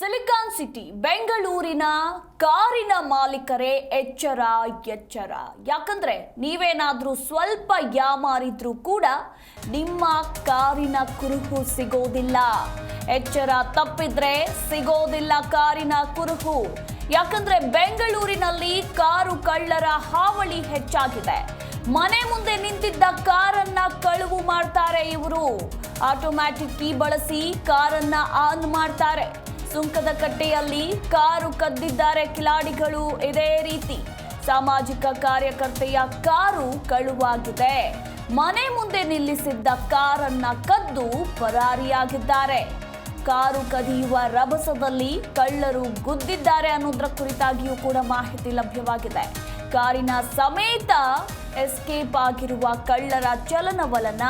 Silicon city, ಬೆಂಗಳೂರಿನ ಕಾರಿನ ಮಾಲೀಕರೇ ಎಚ್ಚರ ಎಚ್ಚರ. ಯಾಕಂದ್ರೆ ನೀವೇನಾದರೂ ಸ್ವಲ್ಪ ಯಾಮಾರಿದ್ರೂ ಕೂಡ ನಿಮ್ಮ ಕಾರಿನ ಕುರುಹು ಸಿಗೋದಿಲ್ಲ. ಎಚ್ಚರ ತಪ್ಪಿದ್ರೆ ಸಿಗೋದಿಲ್ಲ ಕಾರಿನ ಕುರುಹು. ಯಾಕಂದ್ರೆ ಬೆಂಗಳೂರಿನಲ್ಲಿ ಕಾರು ಕಳ್ಳರ ಹಾವಳಿ ಹೆಚ್ಚಾಗಿದೆ. ಮನೆ ಮುಂದೆ ನಿಂತಿದ್ದ ಕಾರನ್ನ ಕಳುವು ಮಾಡ್ತಾರೆ ಇವರು. ಆಟೋಮ್ಯಾಟಿಕ್ ಕೀ ಬಳಸಿ ಕಾರನ್ನ ಆನ್ ಮಾಡ್ತಾರೆ. ಸುಂಕದ ಕಟ್ಟೆಯಲ್ಲಿ ಕಾರು ಕದ್ದಿದ್ದಾರೆ ಕಿಲಾಡಿಗಳು. ಇದೇ ರೀತಿ ಸಾಮಾಜಿಕ ಕಾರ್ಯಕರ್ತೆಯ ಕಾರು ಕಳುವಾಗಿದೆ. ಮನೆ ಮುಂದೆ ನಿಲ್ಲಿಸಿದ್ದ ಕಾರನ್ನ ಕದ್ದು ಪರಾರಿಯಾಗಿದ್ದಾರೆ. ಕಾರು ಕದಿಯುವ ರಭಸದಲ್ಲಿ ಕಳ್ಳರು ಗುದ್ದಿದ್ದಾರೆ ಅನ್ನೋದರ ಕುರಿತಾಗಿಯೂ ಕೂಡ ಮಾಹಿತಿ ಲಭ್ಯವಾಗಿದೆ. ಕಾರಿನ ಸಮೇತ ಎಸ್ಕೇಪ್ ಆಗಿರುವ ಕಳ್ಳರ ಚಲನವಲನ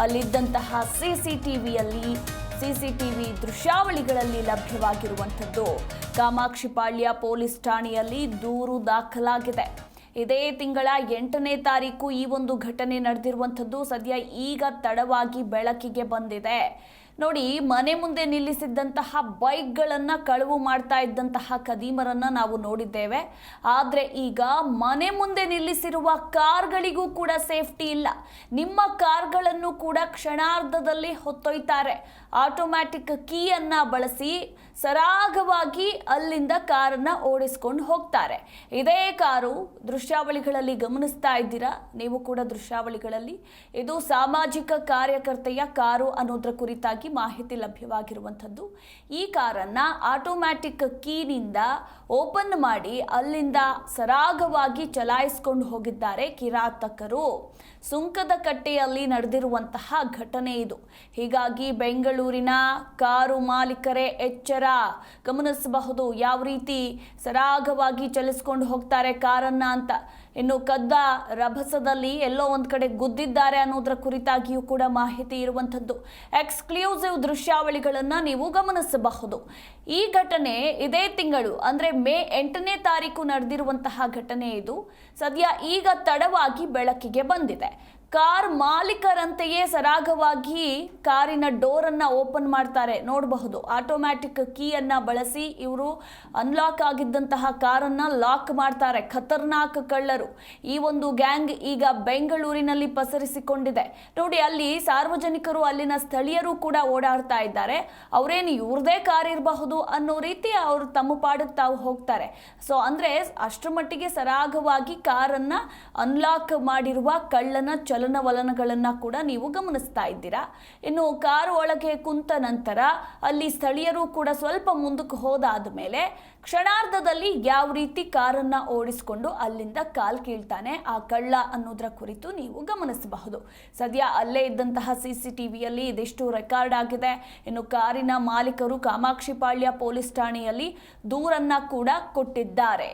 ಅಲ್ಲಿದ್ದಂತಹ ಸಿಸಿಟಿವಿಯಲ್ಲಿ ಸಿಸಿಟಿವಿ ದೃಶ್ಯಾವಳಿಗಳಲ್ಲಿ ಲಭ್ಯವಾಗಿರುವಂಥದ್ದು. ಕಾಮಾಕ್ಷಿಪಾಳ್ಯ ಪೊಲೀಸ್ ಠಾಣೆಯಲ್ಲಿ ದೂರು ದಾಖಲಾಗಿದೆ. ಇದೇ ತಿಂಗಳ ಎಂಟನೇ ತಾರೀಕು ಈ ಒಂದು ಘಟನೆ ನಡೆದಿರುವಂಥದ್ದು ಸದ್ಯ ಈಗ ತಡವಾಗಿ ಬೆಳಕಿಗೆ ಬಂದಿದೆ. ನೋಡಿ, ಮನೆ ಮುಂದೆ ನಿಲ್ಲಿಸಿದ್ದಂತಹ ಬೈಕ್ಗಳನ್ನು ಕಳುವು ಮಾಡ್ತಾ ಇದ್ದಂತಹ ಕದೀಮರನ್ನ ನಾವು ನೋಡಿದ್ದೇವೆ. ಆದರೆ ಈಗ ಮನೆ ಮುಂದೆ ನಿಲ್ಲಿಸಿರುವ ಕಾರ್ಗಳಿಗೂ ಕೂಡ ಸೇಫ್ಟಿ ಇಲ್ಲ. ನಿಮ್ಮ ಕಾರ್ಗಳನ್ನು ಕೂಡ ಕ್ಷಣಾರ್ಧದಲ್ಲಿ ಹೊತ್ತೊಯ್ತಾರೆ. ಆಟೋಮ್ಯಾಟಿಕ್ ಕೀಯನ್ನು ಬಳಸಿ ಸರಾಗವಾಗಿ ಅಲ್ಲಿಂದ ಕಾರನ್ನು ಓಡಿಸ್ಕೊಂಡು ಹೋಗ್ತಾರೆ. ಇದೇ ಕಾರು ದೃಶ್ಯಾವಳಿಗಳಲ್ಲಿ ಗಮನಿಸ್ತಾ ಇದ್ದೀರಾ? ನೀವು ಕೂಡ ದೃಶ್ಯಾವಳಿಗಳಲ್ಲಿ. ಇದು ಸಾಮಾಜಿಕ ಕಾರ್ಯಕರ್ತೆಯ ಕಾರು ಅನ್ನೋದ್ರ ಕುರಿತಾಗಿ ಮಾಹಿತಿ ಲಭ್ಯವಾಗಿರುವಂಥದ್ದು. ಈ ಕಾರನ್ನ ಆಟೋಮ್ಯಾಟಿಕ್ ಕೀನಿಂದ ಓಪನ್ ಮಾಡಿ ಅಲ್ಲಿಂದ ಸರಾಗವಾಗಿ ಚಲಾಯಿಸಿಕೊಂಡು ಹೋಗಿದ್ದಾರೆ ಕಿರಾತಕರು. ಸುಂಕದ ಕಟ್ಟೆಯಲ್ಲಿ ನಡೆದಿರುವಂತಹ ಘಟನೆ ಇದು. ಹೀಗಾಗಿ ಬೆಂಗಳೂರಿನ ಕಾರು ಮಾಲೀಕರೇ ಎಚ್ಚರ ಗಮನಿಸಬಹುದು. ಯಾವ ರೀತಿ ಸರಾಗವಾಗಿ ಚಲಿಸ್ಕೊಂಡು ಹೋಗ್ತಾರೆ ಕಾರನ್ನ ಅಂತ. ಇನ್ನು ಕದ್ದ ರಭಸದಲ್ಲಿ ಎಲ್ಲೋ ಒಂದು ಕಡೆ ಗುದ್ದಿದ್ದಾರೆ ಅನ್ನೋದರ ಕುರಿತಾಗಿಯೂ ಕೂಡ ಮಾಹಿತಿ ಇರುವಂಥದ್ದು. ಎಕ್ಸ್ಕ್ಲೂಸಿವ್ ದೃಶ್ಯಾವಳಿಗಳನ್ನ ನೀವು ಗಮನಿಸಬಹುದು. ಈ ಘಟನೆ ಇದೇ ತಿಂಗಳು, ಅಂದ್ರೆ ಮೇ ಎಂಟನೇ ತಾರೀಕು ನಡೆದಿರುವಂತಹ ಘಟನೆ ಇದು. ಸದ್ಯ ಈಗ ತಡವಾಗಿ ಬೆಳಕಿಗೆ ಬಂದಿದೆ. ಕಾರ್ ಮಾಲೀಕರಂತೆಯೇ ಸರಾಗವಾಗಿ ಕಾರಿನ ಡೋರನ್ನು ಓಪನ್ ಮಾಡ್ತಾರೆ. ನೋಡಬಹುದು, ಆಟೋಮ್ಯಾಟಿಕ್ ಕೀಯನ್ನು ಬಳಸಿ ಇವರು ಅನ್ಲಾಕ್ ಆಗಿದ್ದಂತಹ ಕಾರನ್ನ ಲಾಕ್ ಮಾಡ್ತಾರೆ. ಖತರ್ನಾಕ್ ಕಳ್ಳರು. ಈ ಒಂದು ಗ್ಯಾಂಗ್ ಈಗ ಬೆಂಗಳೂರಿನಲ್ಲಿ ಪಸರಿಸಿಕೊಂಡಿದೆ. ನೋಡಿ, ಅಲ್ಲಿ ಸಾರ್ವಜನಿಕರು, ಅಲ್ಲಿನ ಸ್ಥಳೀಯರು ಕೂಡ ಓಡಾಡ್ತಾ ಇದ್ದಾರೆ. ಅವರೇನು ಇವ್ರದೇ ಕಾರ್ ಇರಬಹುದು ಅನ್ನೋ ರೀತಿ ಅವರು ತಮ್ಮ ಪಾಡಕ್ಕೆ ತಾವು ಹೋಗ್ತಾರೆ. ಸೊ ಅಂದ್ರೆ ಅಷ್ಟರ ಮಟ್ಟಿಗೆ ಸರಾಗವಾಗಿ ಕಾರನ್ನ ಅನ್ಲಾಕ್ ಮಾಡಿರುವ ಕಳ್ಳನ ಚಲನವಲನಗಳನ್ನ ಕೂಡ ನೀವು ಗಮನಿಸ್ತಾ ಇದ್ದೀರಾ? ಇನ್ನು ಕಾರು ಒಳಗೆ ಕುಂತ ನಂತರ ಅಲ್ಲಿ ಸ್ಥಳೀಯರು ಕೂಡ ಸ್ವಲ್ಪ ಮುಂದಕ್ಕೆ ಹೋದಾದ ಮೇಲೆ ಕ್ಷಣಾರ್ಧದಲ್ಲಿ ಯಾವ ರೀತಿ ಕಾರನ್ನ ಓಡಿಸಿಕೊಂಡು ಅಲ್ಲಿಂದ ಕಾಲ್ ಕೀಳ್ತಾನೆ ಆ ಕಳ್ಳ ಅನ್ನೋದರ ಕುರಿತು ನೀವು ಗಮನಿಸಬಹುದು. ಸದ್ಯ ಅಲ್ಲೇ ಇದ್ದಂತಹ ಸಿ ಸಿ ಟಿವಿಯಲ್ಲಿ ಇದಿಷ್ಟು ರೆಕಾರ್ಡ್ ಆಗಿದೆ. ಇನ್ನು ಕಾರಿನ ಮಾಲೀಕರು ಕಾಮಾಕ್ಷಿಪಾಳ್ಯ ಪೊಲೀಸ್ ಠಾಣೆಯಲ್ಲಿ ದೂರನ್ನ ಕೂಡ ಕೊಟ್ಟಿದ್ದಾರೆ.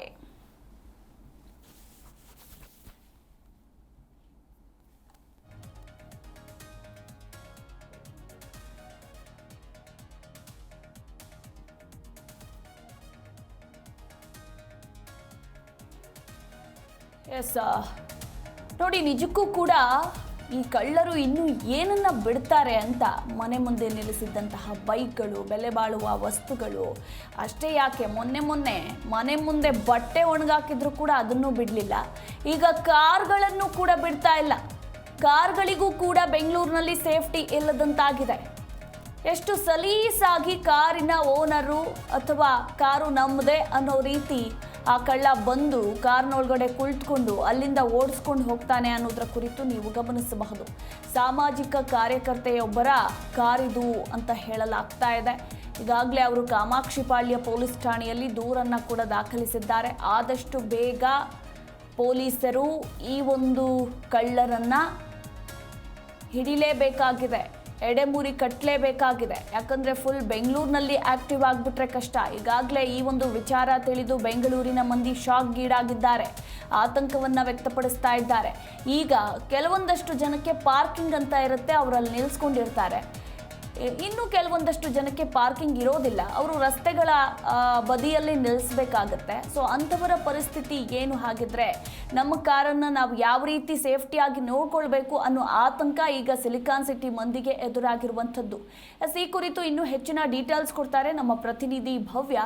ಎಸ್ ನೋಡಿ, ನಿಜಕ್ಕೂ ಕೂಡ ಈ ಕಳ್ಳರು ಇನ್ನೂ ಏನನ್ನ ಬಿಡ್ತಾರೆ ಅಂತ ಮನೆ ಮುಂದೆ ನಿಲ್ಲಿಸಿದ್ದಂತಹ ಬೈಕ್ಗಳು, ಬೆಲೆ ಬಾಳುವ ವಸ್ತುಗಳು, ಅಷ್ಟೇ ಯಾಕೆ? ಮೊನ್ನೆ ಮೊನ್ನೆ ಮನೆ ಮುಂದೆ ಬಟ್ಟೆ ಒಣಗಾಕಿದ್ರು ಕೂಡ ಅದನ್ನು ಬಿಡಲಿಲ್ಲ. ಈಗ ಕಾರ್ಗಳನ್ನು ಕೂಡ ಬಿಡ್ತಾ ಇಲ್ಲ. ಕಾರ್ಗಳಿಗೂ ಕೂಡ ಬೆಂಗಳೂರಿನಲ್ಲಿ ಸೇಫ್ಟಿ ಇಲ್ಲದಂತಾಗಿದೆ. ಎಷ್ಟು ಸಲೀಸಾಗಿ ಕಾರಿನ ಓನರು ಅಥವಾ ಕಾರು ನಮ್ಮದೇ ಅನ್ನೋ ರೀತಿ ಆ ಕಳ್ಳ ಬಂದು ಕಾರ್ನೊಳಗಡೆ ಕುಳಿತುಕೊಂಡು ಅಲ್ಲಿಂದ ಓಡಿಸ್ಕೊಂಡು ಹೋಗ್ತಾನೆ ಅನ್ನೋದ್ರ ಕುರಿತು ನೀವು ಗಮನಿಸಬಹುದು. ಸಾಮಾಜಿಕ ಕಾರ್ಯಕರ್ತೆಯೊಬ್ಬರ ಕಾರಿದು ಅಂತ ಹೇಳಲಾಗ್ತಾ ಇದೆ. ಈಗಾಗಲೇ ಅವರು ಕಾಮಾಕ್ಷಿಪಾಳ್ಯ ಪೊಲೀಸ್ ಠಾಣೆಯಲ್ಲಿ ದೂರನ್ನು ಕೂಡ ದಾಖಲಿಸಿದ್ದಾರೆ. ಆದಷ್ಟು ಬೇಗ ಪೊಲೀಸರು ಈ ಒಂದು ಕಳ್ಳರನ್ನು ಹಿಡಿಲೇಬೇಕಾಗಿದೆ. ಎಡೆಮುರಿ ಕಟ್ಟಲೇಬೇಕಾಗಿದೆ ಯಾಕಂದ್ರೆ ಫುಲ್ ಬೆಂಗಳೂರಿನಲ್ಲಿ ಆಕ್ಟಿವ್ ಆಗಿಬಿಟ್ರೆ ಕಷ್ಟ. ಈಗಾಗಲೇ ಈ ಒಂದು ವಿಚಾರ ತಿಳಿದು ಬೆಂಗಳೂರಿನ ಮಂದಿ ಶಾಕ್ ಗೀಡಾಗಿದ್ದಾರೆ ಆತಂಕವನ್ನ ವ್ಯಕ್ತಪಡಿಸ್ತಾ ಇದ್ದಾರೆ. ಈಗ ಕೆಲವೊಂದಷ್ಟು ಜನಕ್ಕೆ ಪಾರ್ಕಿಂಗ್ ಅಂತ ಇರುತ್ತೆ, ಅವರಲ್ಲಿ ನಿಲ್ಸ್ಕೊಂಡಿರ್ತಾರೆ. ಇನ್ನು ಕೆಲವೊಂದಷ್ಟು ಜನಕ್ಕೆ ಪಾರ್ಕಿಂಗ್ ಇರೋದಿಲ್ಲ. ಅವರು ರಸ್ತೆಗಳ ಬದಿಯಲ್ಲಿ ನಿಲ್ಲಿಸಬೇಕಾಗತ್ತೆ ಸೊ ಅಂಥವರ ಪರಿಸ್ಥಿತಿ ಏನು ಹಾಗಿದ್ರೆ ನಮ್ಮ ಕಾರನ್ನು ನಾವು ಯಾವ ರೀತಿ ಸೇಫ್ಟಿಯಾಗಿ ನೋಡ್ಕೊಳ್ಬೇಕು ಅನ್ನೋ ಆತಂಕ ಈಗ ಸಿಲಿಕಾನ್ ಸಿಟಿ ಮಂದಿಗೆ ಎದುರಾಗಿರುವಂಥದ್ದು. ಎಸ್ ಈ ಕುರಿತು ಇನ್ನೂ ಹೆಚ್ಚಿನ ಡೀಟೇಲ್ಸ್ ಕೊಡ್ತಾರೆ ನಮ್ಮ ಪ್ರತಿನಿಧಿ ಭವ್ಯ.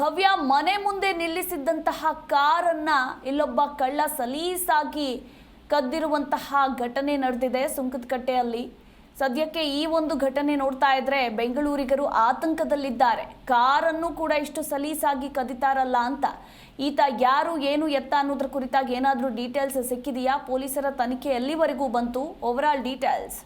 ಭವ್ಯ ಮನೆ ಮುಂದೆ ನಿಲ್ಲಿಸಿದ್ದಂತಹ ಕಾರನ್ನ ಇಲ್ಲೊಬ್ಬ ಕಳ್ಳ ಸಲೀಸಾಗಿ ಕದ್ದಿರುವಂತಹ ಘಟನೆ ನಡೆದಿದೆ ಸುಂಕದಕಟ್ಟೆಯಲ್ಲಿ ಸದ್ಯಕ್ಕೆ ಈ ಒಂದು ಘಟನೆ ನೋಡ್ತಾ ಇದ್ರೆ ಬೆಂಗಳೂರಿಗರು ಆತಂಕದಲ್ಲಿದ್ದಾರೆ. ಕಾರನ್ನು ಕೂಡ ಇಷ್ಟು ಸಲೀಸಾಗಿ ಕದಿತಾರಲ್ಲ ಅಂತ. ಈತ ಯಾರು, ಏನು ಎತ್ತ ಅನ್ನೋದ್ರ ಕುರಿತಾಗಿ ಏನಾದರೂ ಡೀಟೇಲ್ಸ್ ಸಿಕ್ಕಿದೆಯಾ? ಪೊಲೀಸರ ತನಿಖೆ ಎಲ್ಲಿವರೆಗೂ ಬಂತು? ಓವರಾಲ್ ಡೀಟೇಲ್ಸ್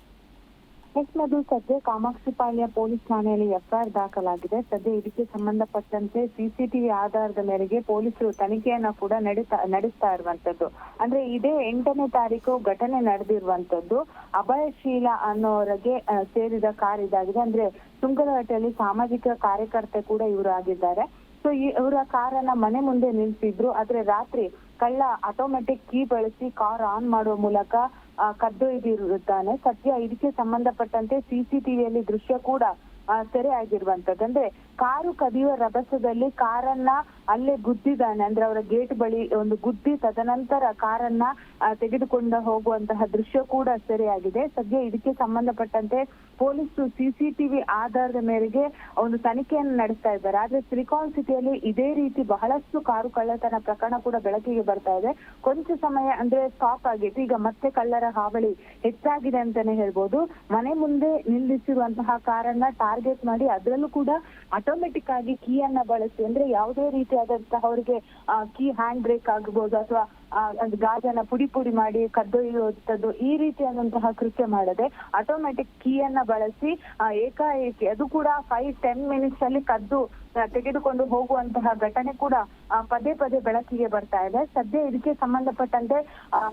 ಮಧು ಸದ್ಯ ಕಾಮಾಕ್ಷಿಪಾಳ್ಯ ಪೊಲೀಸ್ ಠಾಣೆಯಲ್ಲಿ ಎಫ್ಐಆರ್ ದಾಖಲಾಗಿದೆ. ಸದ್ಯ ಇದಕ್ಕೆ ಸಂಬಂಧಪಟ್ಟಂತೆ ಸಿಸಿಟಿವಿ ಆಧಾರದ ಮೇರೆಗೆ ಪೊಲೀಸರು ತನಿಖೆಯನ್ನ ಕೂಡ ನಡೀತಾ, ನಡೆಸ್ತಾ ಇರುವಂತದ್ದು. ಅಂದ್ರೆ ಇದೇ ಎಂಟನೇ ತಾರೀಕು ಘಟನೆ ನಡೆದಿರುವಂತದ್ದು. ಅಭಯಶೀಲ ಅನ್ನೋರಿಗೆ ಸೇರಿದ ಕಾರ್ ಇದಾಗಿದೆ. ಅಂದ್ರೆ ತುಂಗಲಹಟ್ಟಿಯಲ್ಲಿ ಸಾಮಾಜಿಕ ಕಾರ್ಯಕರ್ತೆ ಕೂಡ ಇವರು ಆಗಿದ್ದಾರೆ. ಸೊ ಇವರ ಕಾರನ್ನ ಮನೆ ಮುಂದೆ ನಿಲ್ಸಿದ್ರು. ಆದ್ರೆ ರಾತ್ರಿ ಕಳ್ಳ ಆಟೋಮೆಟಿಕ್ ಕೀ ಬಳಸಿ ಕಾರ್ ಆನ್ ಮಾಡುವ ಮೂಲಕ ಕದ್ದೊಯ್ದಿರುತ್ತಾನೆ ಸದ್ಯ ಇದಕ್ಕೆ ಸಂಬಂಧಪಟ್ಟಂತೆ ಸಿಸಿಟಿವಿಯಲ್ಲಿ ದೃಶ್ಯ ಕೂಡ ಸೆರೆ ಆಗಿರುವಂತದ್ದು ಅಂದ್ರೆ ಕಾರು ಕದಿಯುವ ರಭಸದಲ್ಲಿ ಕಾರನ್ನ ಅಲ್ಲೇ ಗುದ್ದಿದ್ದಾನೆ. ಅಂದ್ರೆ ಅವರ ಗೇಟ್ ಬಳಿ ಒಂದು ಗುದ್ದಿ ತದನಂತರ ಕಾರನ್ನ ತೆಗೆದುಕೊಂಡ ಹೋಗುವಂತಹ ದೃಶ್ಯ ಕೂಡ ಸೆರೆಯಾಗಿದೆ. ಸದ್ಯ ಇದಕ್ಕೆ ಸಂಬಂಧಪಟ್ಟಂತೆ ಪೊಲೀಸರು ಸಿಸಿಟಿವಿ ಆಧಾರದ ಮೇರೆಗೆ ಒಂದು ತನಿಖೆಯನ್ನು ನಡೆಸ್ತಾ ಇದ್ದಾರೆ. ಆದ್ರೆ ಸಿಲಿಕಾನ್ ಸಿಟಿಯಲ್ಲಿ ಇದೇ ರೀತಿ ಬಹಳಷ್ಟು ಕಾರು ಕಳ್ಳತನ ಪ್ರಕರಣ ಕೂಡ ಬೆಳಕಿಗೆ ಬರ್ತಾ ಇದೆ. ಕೊಂಚ ಸಮಯ ಅಂದ್ರೆ ಸ್ಟಾಪ್ ಆಗಿತ್ತು. ಈಗ ಮತ್ತೆ ಕಳ್ಳರ ಹಾವಳಿ ಹೆಚ್ಚಾಗಿದೆ ಅಂತಾನೆ ಹೇಳ್ಬೋದು. ಮನೆ ಮುಂದೆ ನಿಲ್ಲಿಸಿರುವಂತಹ ಕಾರನ್ನ ಟಾರ್ಗೆಟ್ ಮಾಡಿ ಅದರಲ್ಲೂ ಕೂಡ ಆಟೋಮೆಟಿಕ್ ಆಗಿ ಕೀ ಅನ್ನ ಬಳಸಿ, ಅಂದ್ರೆ ಯಾವುದೇ ರೀತಿಯಾದಂತಹ ಅವರಿಗೆ ಕೀ ಹ್ಯಾಂಡ್ ಬ್ರೇಕ್ ಆಗಬಹುದು ಅಥವಾ ಒಂದು ಗಾಜನ್ನ ಪುಡಿ ಪುಡಿ ಮಾಡಿ ಕದ್ದೊಯ್ಯುವಂಥದ್ದು ಈ ರೀತಿಯಾದಂತಹ ಕೃತ್ಯ ಮಾಡದೆ ಆಟೋಮೆಟಿಕ್ ಕೀಯನ್ನ ಬಳಸಿ ಏಕಾಏಕಿ ಅದು ಕೂಡ ಫೈವ್ ಟೆನ್ ಮಿನಿಟ್ಸ್ ಅಲ್ಲಿ ಕದ್ದು ತೆಗೆದುಕೊಂಡು ಹೋಗುವಂತಹ ಘಟನೆ ಕೂಡ ಪದೇ ಪದೇ ಬೆಳಕಿಗೆ ಬರ್ತಾ ಇದೆ. ಸದ್ಯ ಇದಕ್ಕೆ ಸಂಬಂಧಪಟ್ಟಂತೆ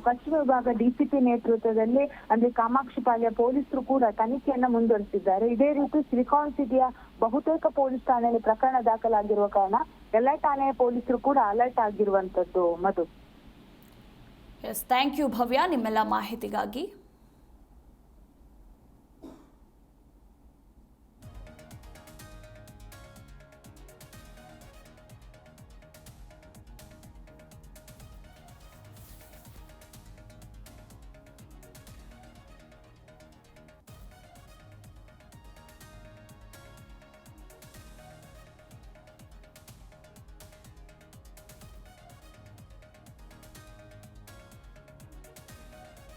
ಪಶ್ಚಿಮ ವಿಭಾಗ ಡಿಸಿಪಿ ನೇತೃತ್ವದಲ್ಲಿ ಅಂದ್ರೆ ಕಾಮಾಕ್ಷಿಪಾಳ್ಯ ಪೊಲೀಸರು ಕೂಡ ತನಿಖೆಯನ್ನ ಮುಂದುವರಿಸಿದ್ದಾರೆ. ಇದೇ ರೀತಿ ಸಿಲಿಕಾನ್ ಸಿಟಿಯ ಬಹುತೇಕ ಪೊಲೀಸ್ ಠಾಣೆಯಲ್ಲಿ ಪ್ರಕರಣ ದಾಖಲಾಗಿರುವ ಕಾರಣ ಎಲ್ಲ ಠಾಣೆಯ ಪೊಲೀಸರು ಕೂಡ ಅಲರ್ಟ್ ಆಗಿರುವಂತದ್ದು ಮಧು. ಎಸ್ ಥ್ಯಾಂಕ್ ಯು ಭವ್ಯ ನಿಮ್ಮೆಲ್ಲ ಮಾಹಿತಿಗಾಗಿ